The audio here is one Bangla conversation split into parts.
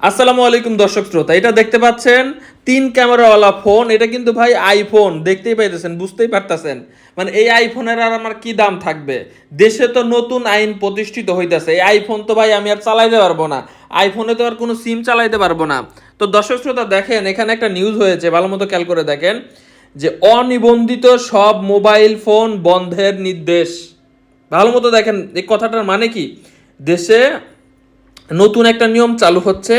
আসসালামু আলাইকুম দর্শক শ্রোতা, এটা দেখতে পাচ্ছেন তিন ক্যামেরাওয়ালা ফোন, এটা কিন্তু ভাই আইফোন, দেখতেই পাইতেছেন, বুঝতেই পারতেছেন। মানে এই আইফোনের আর আমার কি দাম থাকবে? দেশে তো নতুন আইন প্রতিষ্ঠিত হইতাছে, এই আইফোন তো ভাই আমি আর চালাইতে পারব না, আইফোনে তো আর কোনো সিম চালাইতে পারব না। তো দর্শক শ্রোতা, দেখেন, এখানে একটা নিউজ হয়েছে, ভালো মতো খেয়াল করে দেখেন, যে অনিবন্ধিত সব মোবাইল ফোন বন্ধের নির্দেশ। ভালো মতো দেখেন, এই কথাটার মানে কি? দেশে নতুন একটা নিয়ম চালু হচ্ছে,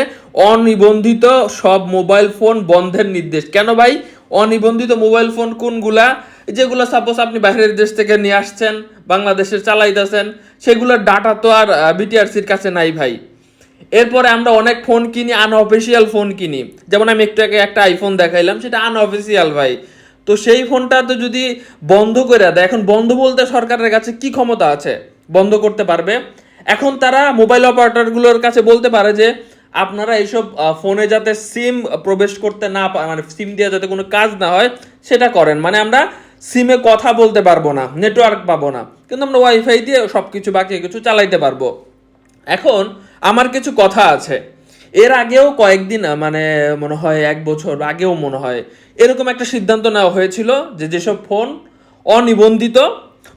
অনিবন্ধিত সব মোবাইল ফোন বন্ধের নির্দেশ। কেন ভাই? অনিবন্ধিত মোবাইল ফোন কোনগুলা? যেগুলো সাপোজ আপনি বাইরের দেশ থেকে নিয়ে আসছেন বাংলাদেশে চালাইতেছেন, সেগুলোর ডাটা তো আর বিটিআরসির কাছে নাই ভাই। এরপরে আমরা অনেক ফোন কিনি আনঅফিসিয়াল ফোন কিনি। যেমন আমি একটু আগে একটা আইফোন দেখাইলাম, সেটা আনঅফিসিয়াল ভাই। তো সেই ফোনটা তো যদি বন্ধ করে দেয়, এখন বন্ধ বলতে সরকারের কাছে কি ক্ষমতা আছে? বন্ধ করতে পারবে? এখন তারা মোবাইল অপারেটরগুলোর কাছে বলতে পারে যে, আপনারা এইসব ফোনে যাতে সিম প্রবেশ করতে না মানে সিম দিয়ে যাতে কোনো কাজ না হয়, সেটা করেন। মানে আমরা সিমে কথা বলতে পারব না নেটওয়ার্ক পাবো না। কিন্তু আমরা ওয়াইফাই দিয়ে সব কিছু বাকি কিছু চালাইতে পারব। এখন আমার কিছু কথা আছে। এর আগেও কয়েকদিন মানে মনে হয় এক বছর আগেও মনে হয়, এরকম একটা সিদ্ধান্ত নেওয়া হয়েছিল যে যেসব ফোন অনিবন্ধিত,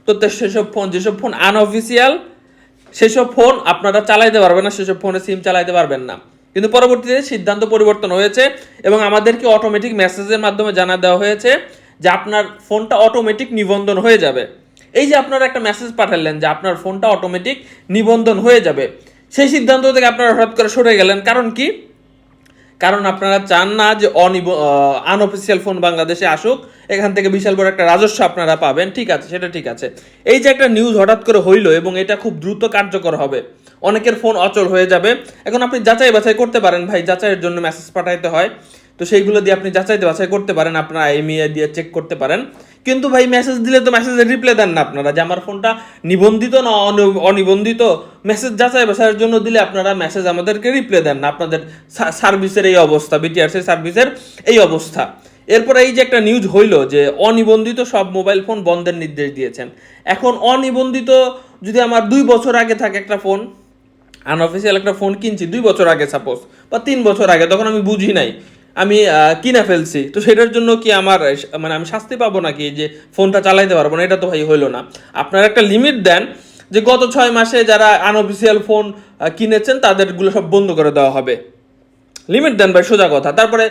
তো সেসব ফোন যেসব ফোন আনঅফিসিয়াল সেসব ফোন আপনারা চালাইতে পারবেন না, সেসব ফোনে সিম চালাইতে পারবেন না। কিন্তু পরবর্তীতে সিদ্ধান্ত পরিবর্তন হয়েছে এবং আমাদেরকে অটোমেটিক মেসেজের মাধ্যমে জানা দেওয়া হয়েছে যে আপনার ফোনটা অটোমেটিক নিবন্ধন হয়ে যাবে। এই যে আপনারা একটা মেসেজ পাঠালেন যে আপনার ফোনটা অটোমেটিক নিবন্ধন হয়ে যাবে, সেই সিদ্ধান্ত থেকে আপনারা হঠাৎ করে সরে গেলেন। কারণ কি? কারণ আপনারা চান না যে অনিব আনঅফিসিয়াল ফোন বাংলাদেশে আসুক, এখান থেকে বিশাল বড় একটা রাজস্ব আপনারা পাবেন। ঠিক আছে, সেটা ঠিক আছে। এই যে একটা নিউজ হঠাৎ করে হইল এবং এটা খুব দ্রুত কার্যকর হবে, অনেকের ফোন অচল হয়ে যাবে। এখন আপনি যাচাই বাছাই করতে পারেন ভাই, যাচাইয়ের জন্য মেসেজ পাঠাইতে হয়। তো সেইগুলো দিয়ে আপনি যাচাইতে বাছাই করতে পারেন, আপনার আইএমইআই দিয়ে চেক করতে পারেন। কিন্তু ভাই মেসেজ দিলে তো মেসেজের রিপ্লাই দেন না আপনারা যে আমার ফোনটা নিবন্ধিত না অনিবন্ধিত। মেসেজ যাচাই বাছাইয়ের জন্য দিলে আপনারা মেসেজ আমাদেরকে রিপ্লাই দেন না। আপনাদের সার্ভিসের এই অবস্থা বিটিআরসি সার্ভিসের এই অবস্থা। এরপরে এই যে একটা নিউজ হইল যে অনিবন্ধিত সব মোবাইল ফোন বন্ধের নির্দেশ দিয়েছেন। এখন অনিবন্ধিত যদি আমার দুই বছর আগে থাকে একটা ফোন আনঅফিসিয়াল একটা ফোন কিনছি, দুই বছর আগে সাপোজ বা তিন বছর আগে, তখন আমি বুঝি নাই। আমি কিনে ফেলছি। তো সেটার জন্য কি আমার মানে আমি শাস্তি পাবো নাকি যে ফোনটা চালাইতে পারব না? এটা তো ভাই হইল না। আপনারা একটা লিমিট দেন যে গত ছয় মাসে যারা আনঅফিসিয়াল ফোন কিনেছেন, তাদেরগুলো সব বন্ধ করে দেওয়া হবে। লিমিট দেন ভাই, সোজা কথা। তারপরে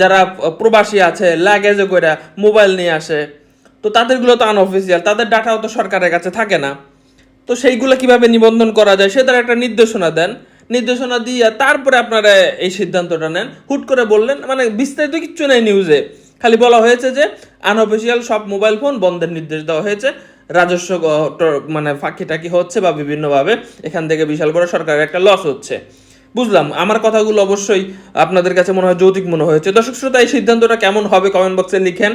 যারা প্রবাসী আছে লাগেজে করে মোবাইল নিয়ে আসে, তো তাদেরগুলো তো আনঅফিসিয়াল তাদের ডাটাও তো সরকারের কাছে থাকে না। তো সেইগুলো কীভাবে নিবন্ধন করা যায় সেটার একটা নির্দেশনা দেন। নির্দেশনা দিয়ে তারপরে আপনারা এই সিদ্ধান্তটা নেন। হুট করে বললেন মানে বিস্তারিত কিচ্ছু নেই নিউজে খালি বলা হয়েছে যে আনঅফিসিয়াল সব মোবাইল ফোন বন্ধের নির্দেশ দেওয়া হয়েছে। রাজস্ব মানে ফাঁকি টাকি হচ্ছে বা বিভিন্নভাবে এখান থেকে বিশাল বড় সরকারের একটা লস হচ্ছে। বুঝলাম, আমার কথাগুলো অবশ্যই আপনাদের কাছে মনে হয় যৌতিক মনে হয়েছে। দর্শক শ্রোতা, এই সিদ্ধান্তটা কেমন হবে? কমেন্ট বক্সে লিখেন।